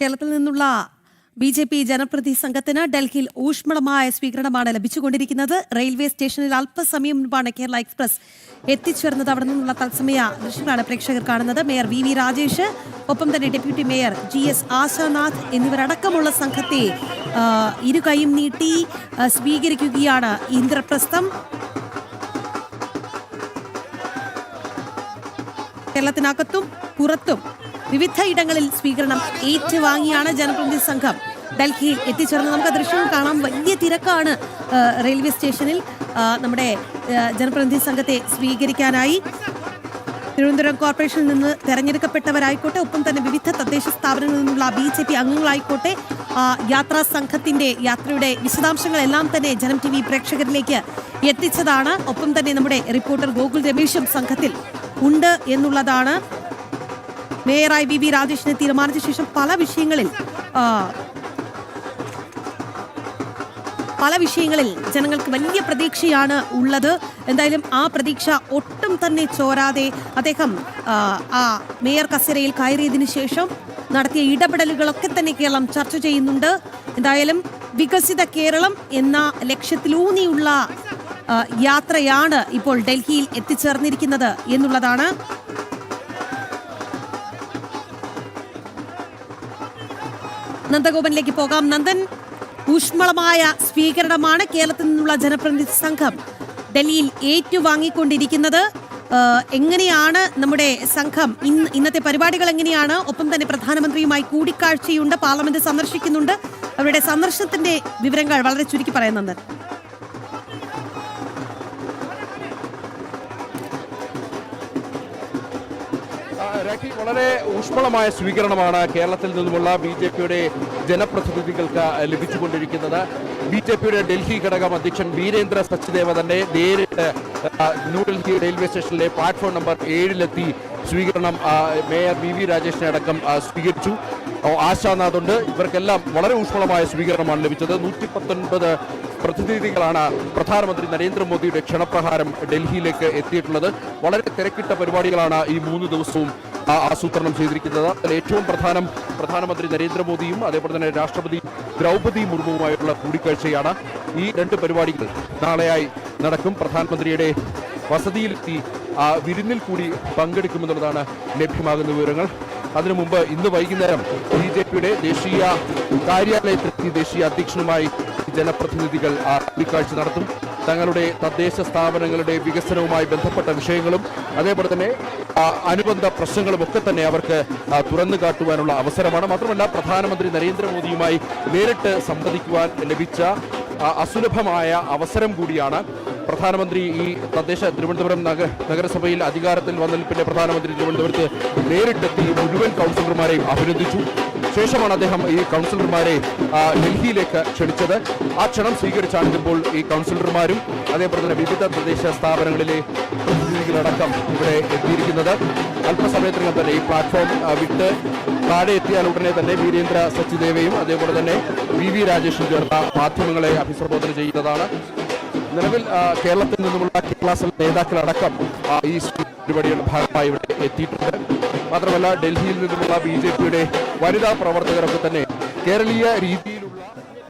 കേരളത്തിൽ നിന്നുള്ള B J P ജനപ്രതി സംഘത്തിന് ഡൽഹിയിൽ ഊഷ്മളമായ സ്വീകരണമാണ് ലഭിച്ചുകൊണ്ടിരിക്കുന്നത്. റെയിൽവേ സ്റ്റേഷനിൽ അല്പസമയം മുൻപാണ് കേരള എക്സ്പ്രസ് എത്തിച്ചേർന്നത്. അവിടെ നിന്നുള്ള തത്സമയ ദൃശ്യങ്ങളാണ് പ്രേക്ഷകർ കാണുന്നത്. മേയർ വി വി രാജേഷ് ഒപ്പം തന്നെ deputy mayor G S Ashanath എന്നിവരടക്കമുള്ള സംഘത്തെ ഇരുകൈയും നീട്ടി സ്വീകരിക്കുകയാണ് ഇന്ദ്രപ്രസ്ഥം. കേരളത്തിനകത്തും പുറത്തും വിവിധ ഇടങ്ങളിൽ സ്വീകരണം ഏറ്റുവാങ്ങിയാണ് ജനപ്രതിനിധി സംഘം. ഡൽഹിയിൽ എത്തിച്ചേർന്നത് നമുക്ക് ദൃശ്യം കാണാം. വലിയ തിരക്കാണ് റെയിൽവേ സ്റ്റേഷനിൽ. നമ്മുടെ ജനപ്രതിനിധി സംഘത്തെ സ്വീകരിക്കാനായി തിരുവനന്തപുരം കോർപ്പറേഷനിൽ നിന്ന് തെരഞ്ഞെടുക്കപ്പെട്ടവരായിക്കോട്ടെ ഒപ്പം തന്നെ വിവിധ തദ്ദേശ സ്ഥാപനങ്ങളിൽ നിന്നുള്ള ബി ജെ പി അംഗങ്ങളായിക്കോട്ടെ യാത്രാ സംഘത്തിന്റെ യാത്രയുടെ വിശദാംശങ്ങളെല്ലാം തന്നെ ജനം ടി വി പ്രേക്ഷകരിലേക്ക് എത്തിച്ചതാണ്. ഒപ്പം തന്നെ നമ്മുടെ റിപ്പോർട്ടർ ഗോകുൽ രമേശും സംഘത്തിൽ ഉണ്ട് എന്നുള്ളതാണ് മേയറായി ബി വി രാജേഷിനെ തീരുമാനിച്ച ശേഷം പല വിഷയങ്ങളിൽ പല വിഷയങ്ങളിൽ ജനങ്ങൾക്ക് വലിയ പ്രതീക്ഷയാണ് ഉള്ളത്. എന്തായാലും ആ പ്രതീക്ഷ ഒട്ടും തന്നെ ചോരാതെ അദ്ദേഹം ആ, മേയർ കസേരയിൽ കയറിയതിനു ശേഷം നടത്തിയ ഇടപെടലുകളൊക്കെ തന്നെ കേരളം ചർച്ച ചെയ്യുന്നുണ്ട്. എന്തായാലും വികസിത കേരളം എന്ന ലക്ഷ്യത്തിലൂന്നിയുള്ള യാത്രയാണ് ഇപ്പോൾ ഡൽഹിയിൽ എത്തിച്ചേർന്നിരിക്കുന്നത് എന്നുള്ളതാണ്. നന്ദഗോപനിലേക്ക് പോകാം. നന്ദൻ ഊഷ്മളമായ സ്വീകരണമാണ് കേരളത്തിൽ നിന്നുള്ള ജനപ്രതിനിധി സംഘം ഡൽഹിയിൽ ഏറ്റുവാങ്ങിക്കൊണ്ടിരിക്കുന്നത്. എങ്ങനെയാണ് നമ്മുടെ സംഘം ഇന്ന് ഇന്നത്തെ പരിപാടികൾ എങ്ങനെയാണ്? ഒപ്പം തന്നെ പ്രധാനമന്ത്രിയുമായി കൂടിക്കാഴ്ചയുണ്ട് പാർലമെന്റ് സന്ദർശിക്കുന്നുണ്ട്. അവരുടെ സന്ദർശനത്തിന്റെ വിവരങ്ങൾ വളരെ ചുരുക്കി പറയാം രാഖി വളരെ ഊഷ്മളമായ സ്വീകരണമാണ് കേരളത്തിൽ നിന്നുമുള്ള ബി ജെ പിയുടെ ജനപ്രതിനിധികൾക്ക് ലഭിച്ചുകൊണ്ടിരിക്കുന്നത്. ബി ജെ പിയുടെ ഡൽഹി ഘടകം അധ്യക്ഷൻ വീരേന്ദ്ര സച്ചിദേവ തന്നെ നേരിട്ട് ന്യൂഡൽഹി റെയിൽവേ സ്റ്റേഷനിലെ പ്ലാറ്റ്ഫോം നമ്പർ ഏഴിലെത്തി സ്വീകരണം മേയർ വി വി രാജേഷിനെ അടക്കം സ്വീകരിച്ചു. ആശാനാഥുണ്ട്. ഇവർക്കെല്ലാം വളരെ ഊഷ്മളമായ സ്വീകരണമാണ് ലഭിച്ചത്. നൂറ്റി പത്തൊൻപത് പ്രതിനിധികളാണ് പ്രധാനമന്ത്രി നരേന്ദ്രമോദിയുടെ ക്ഷണപ്രകാരം ഡൽഹിയിലേക്ക് എത്തിയിട്ടുള്ളത്. വളരെ തിരക്കിട്ട പരിപാടികളാണ് ഈ മൂന്ന് ദിവസവും ആസൂത്രണം ചെയ്തിരിക്കുന്നത്. അതിൽ ഏറ്റവും പ്രധാനം പ്രധാനമന്ത്രി നരേന്ദ്രമോദിയും അതേപോലെ തന്നെ രാഷ്ട്രപതി ദ്രൗപദി മുർമുവുമായിട്ടുള്ള കൂടിക്കാഴ്ചയാണ് ഈ രണ്ട് പരിപാടികൾ നാളെയായി നടക്കും. പ്രധാനമന്ത്രിയുടെ വസതിയിലെത്തി ആ, വിരുന്നിൽ കൂടി പങ്കെടുക്കുമെന്നുള്ളതാണ് ലഭ്യമാകുന്ന വിവരങ്ങൾ. അതിനു മുമ്പ് ഇന്ന് വൈകുന്നേരം ബി ജെ പിയുടെ ദേശീയ കാര്യാലയത്തിലെത്തി ദേശീയ അധ്യക്ഷനുമായി ജനപ്രതിനിധികൾ കൂടിക്കാഴ്ച നടത്തും. തങ്ങളുടെ തദ്ദേശ സ്ഥാപനങ്ങളുടെ വികസനവുമായി ബന്ധപ്പെട്ട വിഷയങ്ങളും അതേപോലെ തന്നെ അനുബന്ധ പ്രശ്നങ്ങളും ഒക്കെ തന്നെ അവർക്ക് തുറന്നു കാട്ടുവാനുള്ള അവസരമാണ്. മാത്രമല്ല പ്രധാനമന്ത്രി നരേന്ദ്രമോദിയുമായി നേരിട്ട് സംവദിക്കുവാൻ ലഭിച്ച അസുലഭമായ അവസരം കൂടിയാണ് പ്രധാനമന്ത്രി ഈ തദ്ദേശ തിരുവനന്തപുരം നഗ നഗരസഭയിൽ അധികാരത്തിൽ വന്നതിൽ പിന്നെ പ്രധാനമന്ത്രി തിരുവനന്തപുരത്ത് നേരിട്ടെത്തി മുഴുവൻ കൗൺസിലർമാരെയും അഭിനന്ദിച്ചു. ശേഷമാണ് അദ്ദേഹം ഈ കൗൺസിലർമാരെ ഡൽഹിയിലേക്ക് ക്ഷണിച്ചത്. ആ ക്ഷണം സ്വീകരിച്ചാണ് ഇപ്പോൾ ഈ കൗൺസിലർമാരും അതേപോലെ തന്നെ വിവിധ പ്രദേശ സ്ഥാപനങ്ങളിലെ പ്രതിനിധികളടക്കം ഇവിടെ എത്തിയിരിക്കുന്നത്. അല്പസമയത്തിനകം തന്നെ ഈ പ്ലാറ്റ്ഫോം വിട്ട് താഴെ എത്തിയാൽ ഉടനെ തന്നെ വീരേന്ദ്ര സച്ചിദേവയും അതേപോലെ തന്നെ വി വി രാജേഷും ചേർന്ന മാധ്യമങ്ങളെ അഭിസംബോധന ചെയ്യുന്നതാണ്. നിലവിൽ കേരളത്തിൽ നിന്നുമുള്ള കേരള നേതാക്കളടക്കം ഈ പരിപാടിയുടെ ഭാഗമായി ഇവിടെ എത്തിയിട്ടുണ്ട്. മാത്രമല്ല ഡൽഹിയിൽ നിന്നുമുള്ള ബി ജെ പിയുടെ വനിതാ പ്രവർത്തകരൊക്കെ തന്നെ കേരളീയ രീതിയിൽ